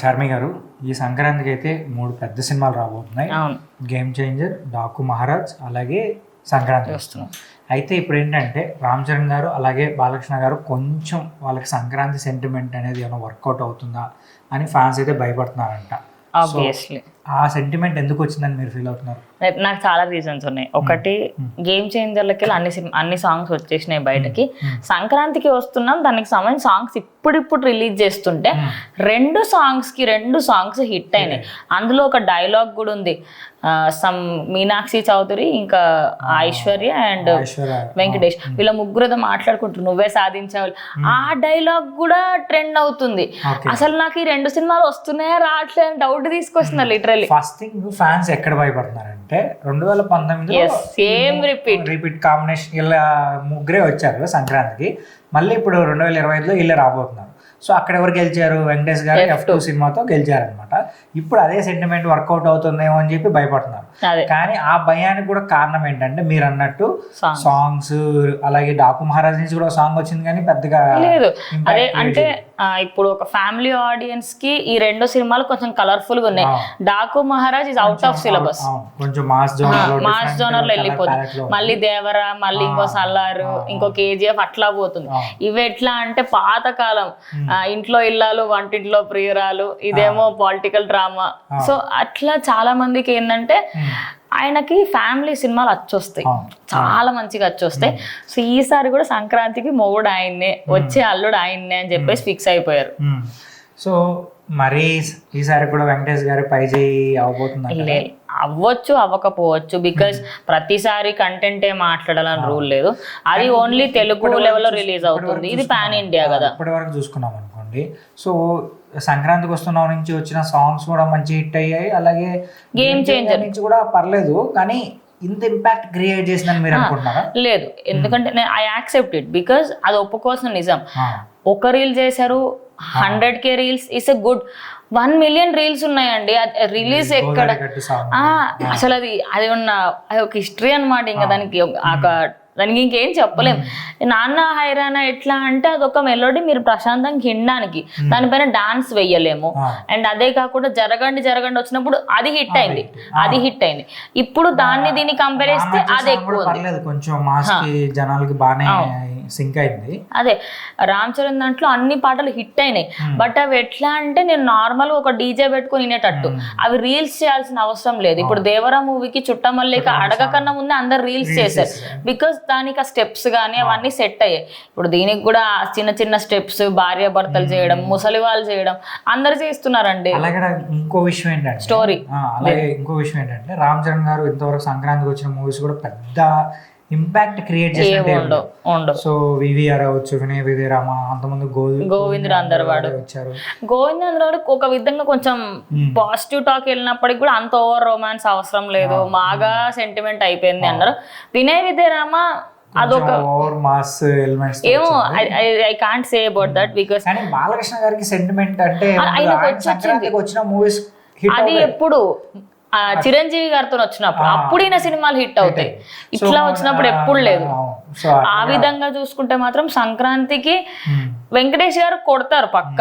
చార్మి గారు ఈ సంక్రాంతికి అయితే మూడు పెద్ద సినిమాలు రాబోతున్నాయి. గేమ్ చేంజర్ డాకు మహారాజ్ అలాగే సంక్రాంతి. వస్తున్నాం అయితే ఇప్పుడు ఏంటంటే రామ్ చరణ్ గారు అలాగే బాలకృష్ణ గారు కొంచెం వాళ్ళకి సంక్రాంతి సెంటిమెంట్ అనేది ఏమైనా వర్కౌట్ అవుతుందా అని ఫ్యాన్స్ అయితే భయపడుతున్నారంట. ఆబ్వియస్లీ ఆ సెంటిమెంట్ ఎందుకు వచ్చిందని మీరు ఫీల్ అవుతున్నారు? నాకు చాలా రీజన్స్ ఉన్నాయి. ఒకటి గేమ్ చేంజర్లకి అన్ని సినిమా అన్ని సాంగ్స్ వచ్చేసినాయి బయటకి. సంక్రాంతికి వస్తున్నాం దానికి సంబంధించిన సాంగ్స్ ఇప్పుడిప్పుడు రిలీజ్ చేస్తుంటే రెండు సాంగ్స్కి రెండు సాంగ్స్ హిట్ అయినాయి. అందులో ఒక డైలాగ్ కూడా ఉంది. సమ్ మీనాక్షి చౌదరి ఇంకా ఐశ్వర్య అండ్ వెంకటేష్ వీళ్ళ ముగ్గురుతో మాట్లాడుకుంటారు నువ్వే సాధించావు. ఆ డైలాగ్ కూడా ట్రెండ్ అవుతుంది. అసలు నాకు ఈ రెండు సినిమాలు వస్తున్నాయా రావట్లేదు డౌట్ తీసుకొస్తున్నారు లిటరల్లీ ఫస్ట్ థింగ్ ఫ్యాన్స్ ఎక్కడ భయపడుతున్నారంటే రెండు వేల పంతొమ్మిదిలో Yes, same repeat. Repeat combination ఇలా ముగ్గురే వచ్చారు సంక్రాంతికి. మళ్ళీ ఇప్పుడు రెండు వేల ఇరవై ఐదులో వీళ్ళే రాబోతున్నారు. సో అక్కడ ఎవరు గెలిచారు? వెంకటేష్ గారు ఎఫ్ టూ సినిమాతో గెలిచారనమాట ఇప్పుడు అదే సెంటిమెంట్ వర్కౌట్ అవుతుందేమో అని చెప్పి భయపడుతున్నారు. కానీ ఆ భయానికి కూడా కారణం ఏంటంటే మీరు అన్నట్టు. సాంగ్స్ అలాగే డాకు మహారాజ్ నుంచి కూడా సాంగ్ వచ్చింది కానీ పెద్దగా లేదు. అదే అంటే ఇప్పుడు ఒక ఫ్యామిలీ ఆడియన్స్కి ఈ రెండు సినిమాలు కొంచెం కలర్ఫుల్గా ఉన్నాయి. Daaku Maharaaj is out of syllabus mass zone mass జోనర్లో వెళ్ళిపోతుంది మళ్ళీ దేవరా మళ్ళీ ఇంకో సల్లారు ఇంకో కేజీఎఫ్ అట్లా పోతుంది. ఇవి ఎట్లా అంటే పాతకాలం. ఇంట్లో ఇల్లాలు వంటింట్లో ప్రియురాలు ఇదేమో పొలిటికల్ డ్రామా సో అట్లా చాలా మందికి ఏంటంటే ఆయనకి ఫ్యామిలీ సినిమాలు వచ్చొస్తాయి. చాలా మంచిగా వచ్చొస్తాయి సో ఈసారి కూడా సంక్రాంతికి మొగుడు ఆయన్నే వచ్చే అల్లుడు ఆయన్నే అని చెప్పేసి ఫిక్స్ అయిపోయారు. సో మరి ఈసారి కూడా వెంకటేష్ గారి పై చేయి అవబోతుంది అవ్వచ్చు అవ్వకపోవచ్చు. బికాస్ ప్రతిసారి కంటెంటే మాట్లాడాలని రూల్ లేదు. అది ఓన్లీ తెలుగు లెవెల్లో రిలీజ్ అవుతుంది. ఇది పాన్ ఇండియా కదా. ఇప్పటి వరకు చూసుకున్నాం అనుకోండి సో సంక్రాంతికి వస్తున్నాం నుంచి వచ్చిన సాంగ్స్ కూడా మంచి హిట్ అయ్యాయి. అలాగే Game changer. నుంచి కూడా పర్లేదు కానీ ఇంత ఇంపాక్ట్ క్రియేట్ చేసిందని మీరు అనుకుంటున్నారా? లేదు. ఎందుకంటే నేను ఐ యాక్సెప్ట్ ఇట్ బికాస్ అది ఒప్పుకోవాల్సిన నిజం. ఒక రీల్ చేశారు hundred K reels is a good one million reels ఉన్నాయండి. రిలీజ్ ఎక్కడ? అసలు అది అది ఉన్న అది ఒక హిస్టరీ అన్నమాట ఇంకా దానికి. ఒక- ఒక దానికి ఇంకేం చెప్పలేం. నాన్న హైరానా ఎట్లా అంటే అదొక మెలోడీ మీరు ప్రశాంతంగా వినడానికి దానిపైన డాన్స్ వెయ్యలేము ఆ. అండ్ అదే కాకుండా జరగండి జరగండి వచ్చినప్పుడు అది హిట్ అయింది. అది హిట్ అయింది. ఇప్పుడు దాన్ని దీన్ని కంపేర్ చేస్తే అది ఎక్కువ కొంచెం జనాలకి బాగానే సింక్ అయింది. అదే రామ్ చరణ్ దాంట్లో అన్ని పాటలు హిట్ అయినాయి. బట్ అవి ఎట్లా అంటే నేను నార్మల్ ఒక డీజే పెట్టుకుని వినేటట్టు. అవి రీల్స్ చేయాల్సిన అవసరం లేదు. ఇప్పుడు దేవరా మూవీకి చుట్టమల్లిక అడగకన్నా ముందే అందరు రీల్స్ చేశారు. బికాస్ దానికి ఆ స్టెప్స్ కానీ అవన్నీ సెట్ అయ్యాయి. ఇప్పుడు దీనికి కూడా చిన్న చిన్న స్టెప్స్ భార్య భర్తలు చేయడం ముసలి వాళ్ళు చేయడం అందరు చేస్తున్నారండి. అలాగే ఇంకో విషయం ఏంటంటే. ఆ, అలాగే ఇంకో విషయం ఏంటంటే రామ్ చరణ్ గారు ఇంతవరకు సంక్రాంతికి వచ్చిన మూవీస్ కూడా పెద్ద ఇంపాక్ట్ క్రియేట్ చేసినట్టే ఉండవు ఉండవు. సో వివిఆర్ అవ్వచ్చు వినయ్ విజయరామ అంతమంది గోవింద్ గోవింద్ అందరవాడు వచ్చారు. గోవిందరావు ఒక విధంగా కొంచెం పాజిటివ్ టాక్ వెళ్ళినప్పటికి కూడా అంత ఓవర్ రొమాన్స్ అవసరం లేదు. బాగా సెంటిమెంట్ అయిపోయింది అన్నారు. వినయ్ విద్యరామ అదొక ఓవర్ మాస్ ఎలిమెంట్స్ ఏమో I can't say about that because కానీ బాలకృష్ణ గారికి సెంటిమెంట్ అంటే ఆయన వచ్చిన మూవీస్ అది ఎప్పుడు? ఆ, చిరంజీవి గారితో వచ్చినప్పుడు అప్పుడు ఈయన సినిమాలు హిట్ అవుతాయి. ఇట్లా వచ్చినప్పుడు ఎప్పుడు లేదు ఆ విధంగా చూసుకుంటే మాత్రం సంక్రాంతికి వెంకటేష్ గారు కొడతారు పక్క.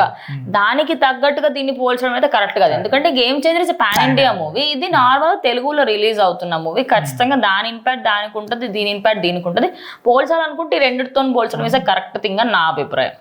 దానికి తగ్గట్టుగా దీన్ని పోల్చడం అయితే కరెక్ట్ కాదు. ఎందుకంటే game changer is pan India movie ఇది నార్మల్ తెలుగులో రిలీజ్ అవుతున్న మూవీ ఖచ్చితంగా దాని ఇంపాక్ట్ దానికి ఉంటుంది దీని ఇంపాక్ట్ దీనికి ఉంటుంది. పోల్చాలనుకుంటే ఈ రెండిటితో పోల్చడం ఇస్ కరెక్ట్ థింగ్ అని నా అభిప్రాయం.